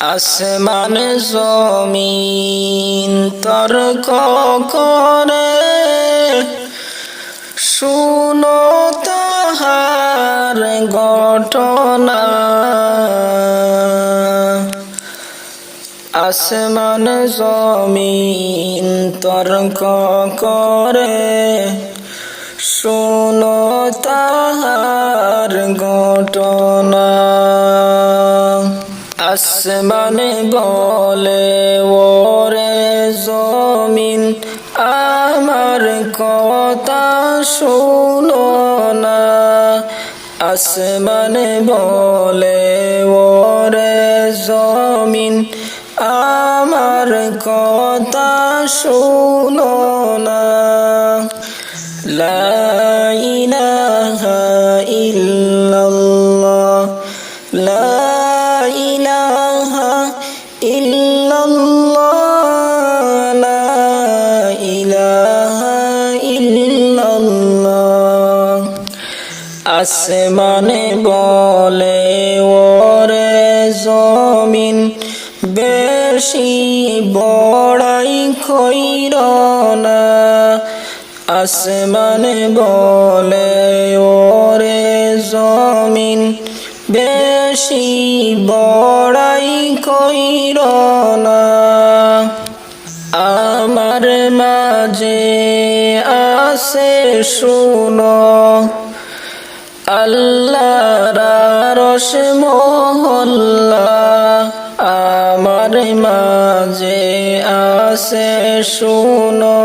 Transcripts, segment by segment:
আসমান জমিন তর্ক করে। শুনো তাহার ঘটনা। আসমান জমিন তর্ক করে। শুনো তাহার ঘটনা। আসমানে বলে, ওরে জমিন, আমার কথা শুনো না। আসমানে বলে, ওরে জমিন, আমার কথা শুনো না। লা আসমানে বলে, ওরে জমিন, বেশি বড়াই খৈর না। আসমানে বলে, ওরে জমিন, বেশি বড়াই কইর না। আমার মাঝে আসে শুনো আল্লাহ রস মহল্লা আমার মাঝে আসে শুনো।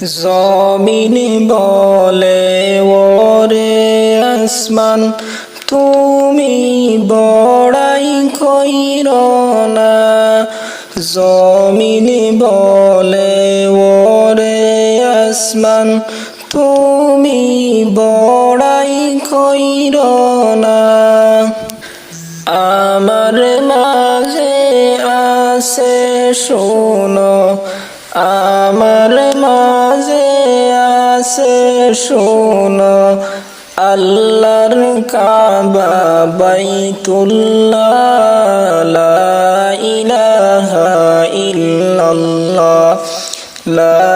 জমিন বলে, ওরে আসমান, তুমি বড়াই কইর না। জমিন বলে, ওরে আসমান, তুমি বড়াই কইর না। আমার মাঝে আসে শোনো আসে শোনো, আল্লাহর কাবা বাইতুল্লাহ, লা ইলাহা ইল্লাল্লাহ, লা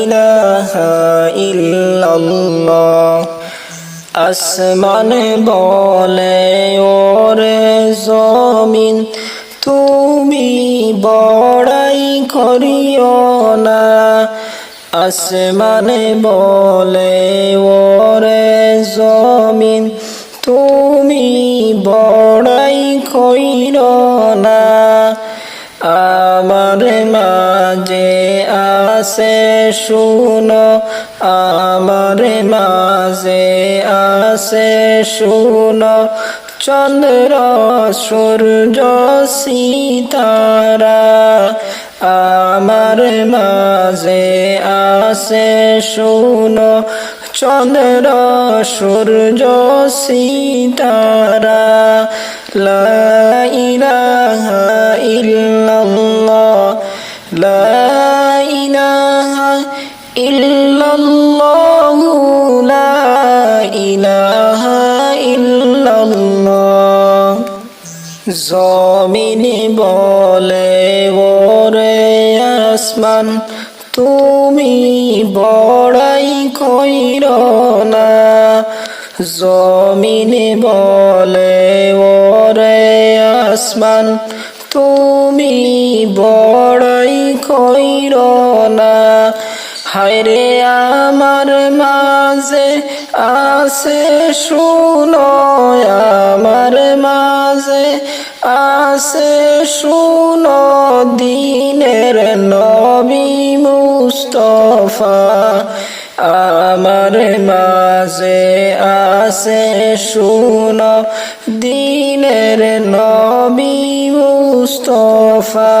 ইলাহা ইল্লাল্লাহ। আসমান বলে, ওরে জমিন, তুমি বড়াই করিও না। আসমান বলে, ওরে জমিন, তুমি বড়াই কইর না। আমার মাঝে আসে শুনো, আমার মাঝে আসে শুনো, চন্দ্র, সূর্য, সীতারা। আমার মাঝে আসে শুনো, চন্দ্র, সূর্য, সীতারা। লা ইলাহা ইল্লাল্লাহ, লা ইলাহা ইল্লাল্লাহ, লা ইল্লাল্লাহ। জমিন বলে ওরে আসমান তুমি বড়াই কইর না। জমিন বলে ওরে আসমান, তুমি বড়াই কইর না। হায়রে আমার মাঝে আসে শুনো আমার মাঝে আসে শুনো দিনের নবী মুস্তফা। আমার মাঝে আসে শুনো দিনের নবী মুস্তফা।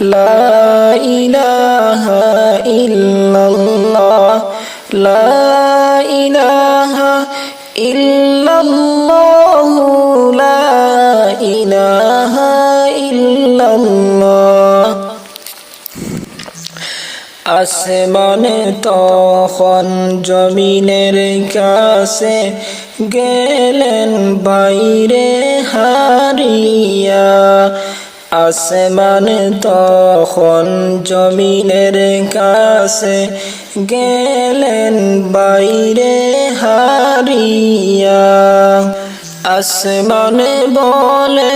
লা ইল্লাল্লাহ, লা ইল্লাল্লাহ। আসমানে তখন জমিনের কাছে গেলেন বাইরে হারিয়া। আসমান তখন জমিনের কাছে গেলেন বাইরে হারিয়া। আসমানে বলে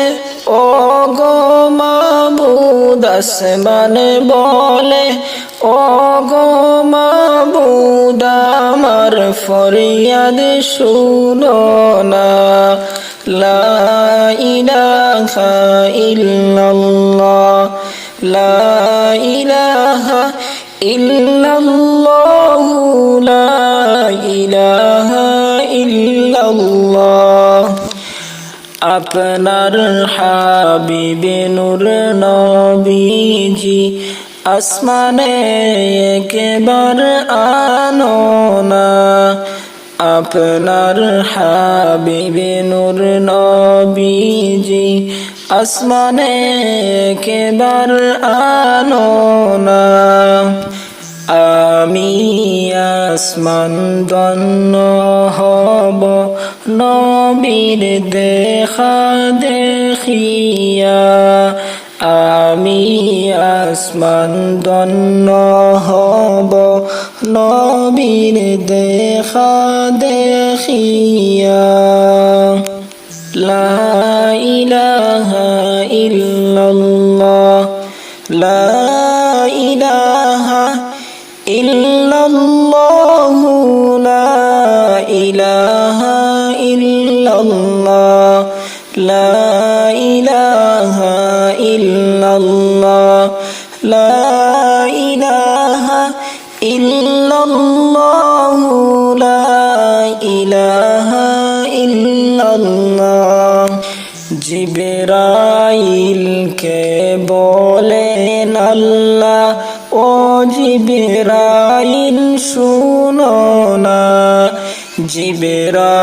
আসমানে বলে ও গো মাবুদ আমার ফরিয়াদ শুনো না। লা ইল্লাল্লাহ লা ইলাহা আপনার হাবিবে নূর নবীজি, আসমানে একবার আনো না। আপনার হাবিবে নূর নবীজি, আসমানে একবার আনো না। আমি আসমান দন্ন হব নবীর দেখা দেখিয়া আমি আসমান দন্ন হব। নবীর দেখা দেখিয়া লা ইলাহা ইল্লাল্লাহ, লা ইলাহা ইল্লাল্লাহ লা ইলাহা ইল্লাল্লাহ, লা ইলাহা ইল্লাল্লাহ লা ইলাহা ইল্লাল্লাহ। জিবরাইলকে বলেন আল্লাহ, ও জিবরাইল শুনো না। জিবরাইলকে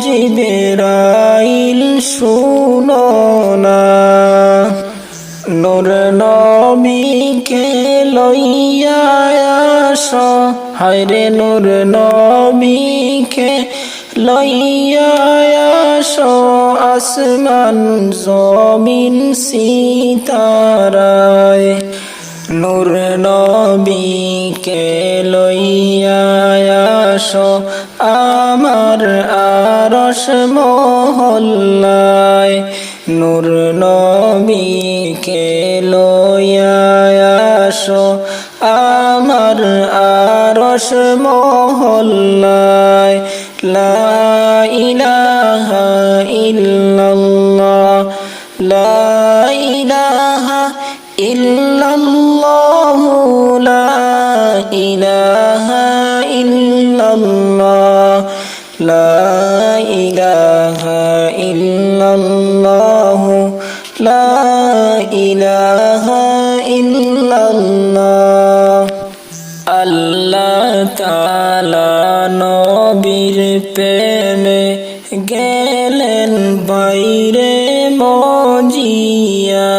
জিবরাইল শুনো না। নূর নবীকে লইয়া আস। হায়রে নূর নবীকে লইয়া আস। আসমান জমিন সীতারায়। নূর নবীকে লইয়া আস। আমার আরস মহল্লায় নূর নবীকে আস। আমার আরস মহল্লায় লা ইলাহা ইল্লাল্লাহ লা তাআলা নবীর প্রেমে গেলেন বাইরে মজিয়া।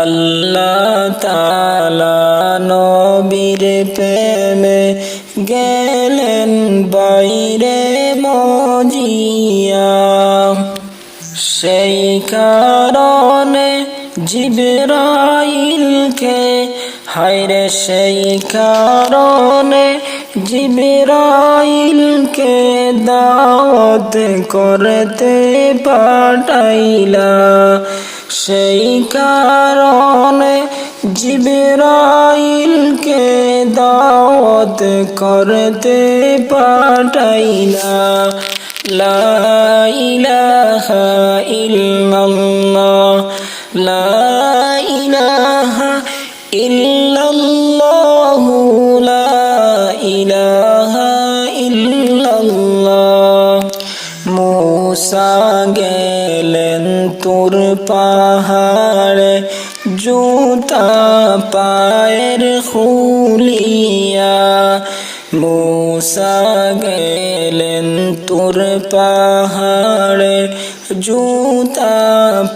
আল্লাহ তাআলা নবীর প্রেমে গেলেন বাইরে মজিয়া। সেই কারণে জিবরাইলকে হায়রে সেই কারণে জিবরাইলকে দাওয়াত করতে পাঠাইলা। সেই কারণে জিবরাইলকে দাওয়াত করতে পাঠাইলা। লা ইলাহা ইল্লাল্লাহ, লা ইলাহা ইল্লাল্লাহ। গেলেন তোর পাহাড়ে, জুতা পায়ের খুলিয়া। মুসা গেলেন তোর পাহাড়ে, জুতা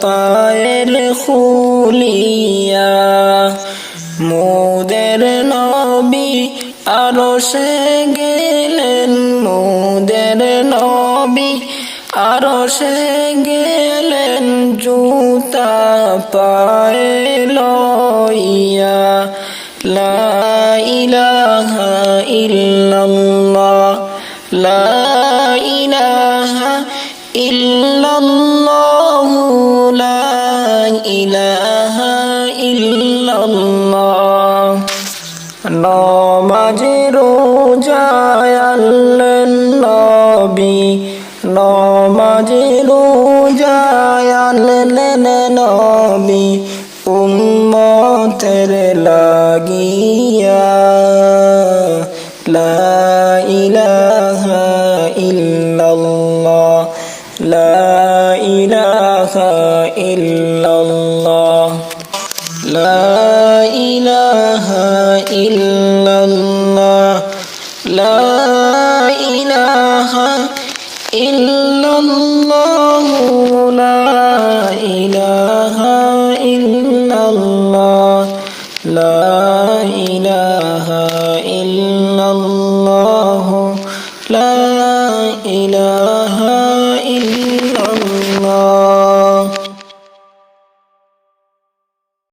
পায়ের খুলিয়া। মোদের নবী আরও সে গেলেন, মোদের আরও সে গেলেন জুতা পায়ে লইয়া লা ইলাহা ইল্লাল্লাহ লা ইলাহা ইল্লাল্লাহ। লাগিয়া লা ইলাহা ইল্লাল্লাহ লা ইলাহা ইল্লাল্লাহ লা ইলাহা ইল্লাল্লাহ লা ইলাহা ইল্লাল্লাহ